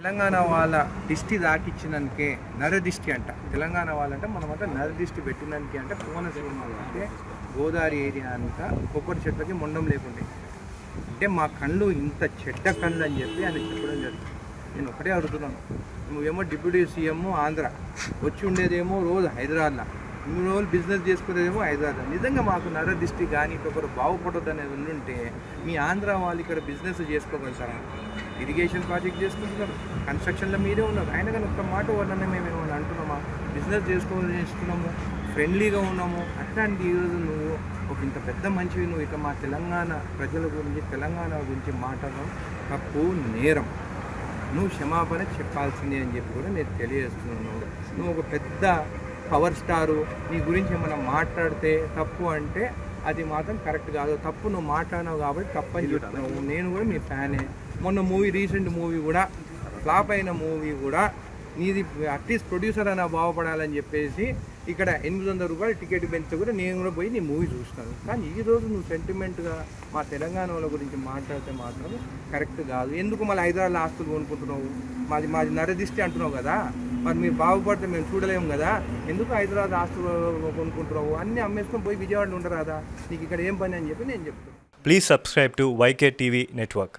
తెలంగాణ వాళ్ళ దిష్టి దాకిచ్చినందుకే నరదిష్టి అంట. తెలంగాణ వాళ్ళంటే మనమంతా నరదిష్టి పెట్టినందుకే అంటే. కోనసీమ అంటే గోదావరి ఏరియా అంతా కొబ్బరి చెట్లకి మొండం లేకుండే. అంటే మా కళ్ళు ఇంత చెడ్డ కళ్ళు అని చెప్పి ఆయన చెప్పడం జరిగింది. నేను ఒకటే అడుగుతున్నాను. నువ్వేమో డిప్యూటీ సీఎం ఆంధ్ర. వచ్చి ఉండేదేమో రోజు హైదరాబాద్లో. మూడు రోజులు బిజినెస్ చేసుకునేదేమో హైదరాబాద్. నిజంగా మాకు నరదిష్టి కానీ ఒకరు బాగుపడదు అనేది ఉండుంటే మీ ఆంధ్ర వాళ్ళు ఇక్కడ బిజినెస్ చేసుకోగలుగుతారా? ఇరిగేషన్ ప్రాజెక్ట్ చేసుకుంటున్నారు. కన్స్ట్రక్షన్లో మీరే ఉన్నారు. ఆయన కానీ ఒక్క మాట వాళ్ళని మేము అంటున్నామా? బిజినెస్ చేసుకోవాలని చేస్తున్నాము ఫ్రెండ్లీగా ఉన్నాము. అట్లాంటి ఈరోజు నువ్వు ఒక ఇంత పెద్ద మంచివి నువ్వు ఇక మా తెలంగాణ ప్రజల గురించి తెలంగాణ గురించి మాట్లాడడం తప్పు నేరం. నువ్వు క్షమాపణ చెప్పాల్సిందే అని చెప్పి కూడా నేను తెలియజేస్తున్నాను. నువ్వు ఒక పెద్ద పవర్ స్టారు నీ గురించి ఏమైనా మాట్లాడితే తప్పు అంటే అది మాత్రం కరెక్ట్ కాదు. తప్పు నువ్వు మాట్లాడినావు కాబట్టి తప్పు చెప్తున్నావు. నేను కూడా మీ ఫ్యానే. మొన్న మూవీ రీసెంట్ మూవీ కూడా ఫ్లాప్ అయిన మూవీ కూడా నీది అట్లీస్ట్ ప్రొడ్యూసర్ అయినా బాగుపడాలని చెప్పేసి ఇక్కడ ఎనిమిది వందల రూపాయలు టికెట్ పెంచితే కూడా నేను కూడా పోయి నీ మూవీ చూస్తాను. కానీ ఈ రోజు నువ్వు సెంటిమెంట్గా మా తెలంగాణ వాళ్ళ గురించి మాట్లాడితే మాత్రం కరెక్ట్ కాదు. ఎందుకు మళ్ళీ హైదరాబాద్లో ఆస్తులు కొనుక్కుంటున్నావు? మాది మాది నరదిష్టి అంటున్నావు కదా? మరి మీరు బాగుపడితే మేము చూడలేము కదా. ఎందుకు హైదరాబాద్ ఆస్తులు కొనుక్కుంటున్నావు? అన్నీ అమ్మేసుకొని పోయి విజయవాడలో ఉండరాదా? నీకు ఇక్కడ ఏం పని అని చెప్పి నేను చెప్తాను please subscribe to YK TV network